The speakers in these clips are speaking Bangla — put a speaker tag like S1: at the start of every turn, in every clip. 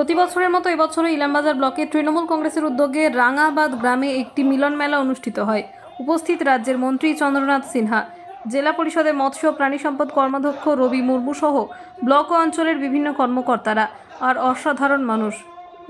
S1: প্রতি বছরের মতো এবছরও ইলামবাজার ব্লকে তৃণমূল কংগ্রেসের উদ্যোগে রাঙাবাদ গ্রামে একটি মিলন মেলা অনুষ্ঠিত হয়। উপস্থিত রাজ্যের মন্ত্রী চন্দ্রনাথ সিনহা, জেলা পরিষদের মৎস্য প্রাণী সম্পদ কর্মাধ্যক্ষ রবি মুর্মু সহ ব্লক ও অঞ্চলের বিভিন্ন কর্মকর্তারা আর অসাধারণ মানুষ।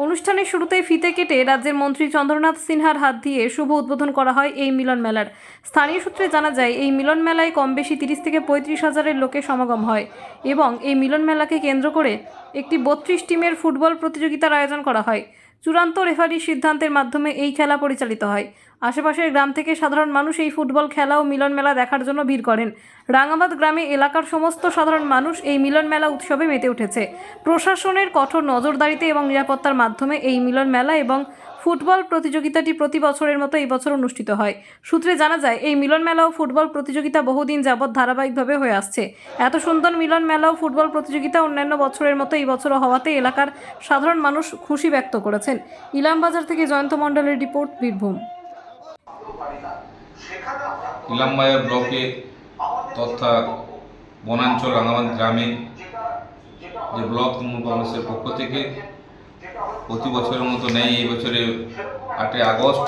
S1: অনুষ্ঠানের শুরুতেই ফিতে কেটে রাজ্যের মন্ত্রী চন্দ্রনাথ সিনহার হাত দিয়ে শুভ উদ্বোধন করা হয় এই মিলন মেলার। স্থানীয় সূত্রে জানা যায়, এই মিলন মেলায় কম বেশি তিরিশ থেকে পঁয়ত্রিশ হাজারের লোকের সমাগম হয় এবং এই মিলন মেলাকে কেন্দ্র করে একটি বত্রিশ টিমের ফুটবল প্রতিযোগিতার আয়োজন করা হয়। চূড়ান্ত রেফারির সিদ্ধান্তের মাধ্যমে এই খেলা পরিচালিত হয়। আশেপাশের গ্রাম থেকে সাধারণ মানুষ এই ফুটবল খেলা ও মিলন মেলা দেখার জন্য ভিড় করেন। রাঙ্গাবাদ গ্রামে এলাকার সমস্ত সাধারণ মানুষ এই মিলন মেলা উৎসবে মেতে উঠেছে। প্রশাসনের কঠোর নজরদারিতে এবং নিরাপত্তার মাধ্যমে এই মিলন মেলা এবং ফুটবল প্রতিযোগিতাটি প্রতি বছরের মতো এই বছর অনুষ্ঠিত হয়। সূত্রে জানা যায়, এই মিলন মেলা ও ফুটবল প্রতিযোগিতা বহুদিন যাবৎ ধারাবাহিকভাবে হয়ে আসছে। এত সুন্দর মিলন মেলা ও ফুটবল প্রতিযোগিতা অন্যান্য বছরের মতো এই বছরও হওয়াতে এলাকার সাধারণ মানুষ খুশি ব্যক্ত করেছেন। ইলামবাজার থেকে জয়ন্ত মণ্ডলের রিপোর্ট, বীরভূম।
S2: ইলামবাজার ব্লকে তথা বনাঞ্চল রাঙামাদ গ্রামে যে ব্লক তৃণমূল কংগ্রেসের পক্ষ থেকে প্রতি বছরের মতো নেই, এই বছরে আটই আগস্ট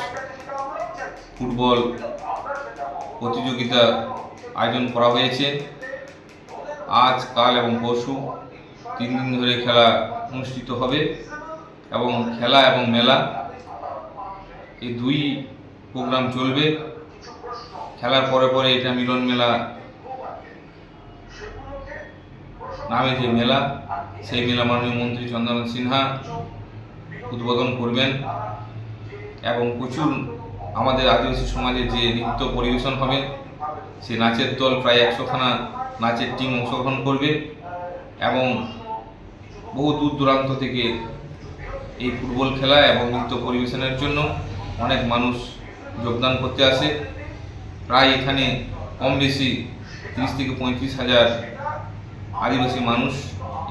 S2: ফুটবল প্রতিযোগিতা আয়োজন করা হয়েছে। আজ, কাল এবং পরশু তিন দিন ধরে খেলা অনুষ্ঠিত হবে এবং খেলা এবং মেলা এই দুই প্রোগ্রাম চলবে। খেলার পরে পরে এটা মিলন মেলা নামে যে মেলা, সেই মেলা মাননীয় মন্ত্রী চন্দ্রনাথ সিনহা উদ্বোধন করবেন এবং প্রচুর আমাদের আদিবাসী সমাজে যে নৃত্য পরিবেশন হবে, সে নাচের দল প্রায় একশোখানা নাচের টিম অংশগ্রহণ করবে এবং বহু দূর দূরান্ত থেকে এই ফুটবল খেলা এবং নৃত্য পরিবেশনের জন্য অনেক মানুষ যোগদান করতে আসে। প্রায় এখানে কম বেশি তিরিশ থেকে পঁয়ত্রিশ হাজার আদিবাসী মানুষ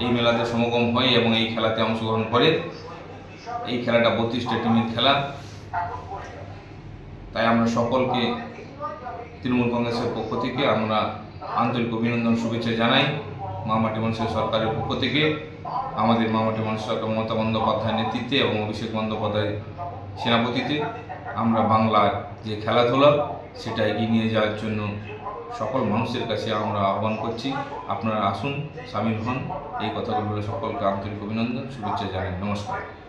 S2: এই মেলাতে সমাগম হয় এবং এই খেলাতে অংশগ্রহণ করে। এই খেলাটা বত্রিশটা টিমের খেলা। তাই আমরা সকলকে তৃণমূল কংগ্রেসের পক্ষ থেকে আমরা আন্তরিক অভিনন্দন, শুভেচ্ছা জানাই মামাটি মানুষের সরকারের পক্ষ থেকে। আমাদের মামাটি মানুষ সরকার মমতা বন্দ্যোপাধ্যায়ের নেতৃত্বে এবং অভিষেক বন্দ্যোপাধ্যায় সেনাপতিতে আমরা বাংলার যে খেলাধুলা, সেটা এগিয়ে নিয়ে যাওয়ার জন্য সকল মানুষের কাছে আমরা আহ্বান করছি। আপনারা আসুন সামিল হন, এই কথাগুলো সকলকে আন্তরিক অভিনন্দন, শুভেচ্ছা জানাই। নমস্কার।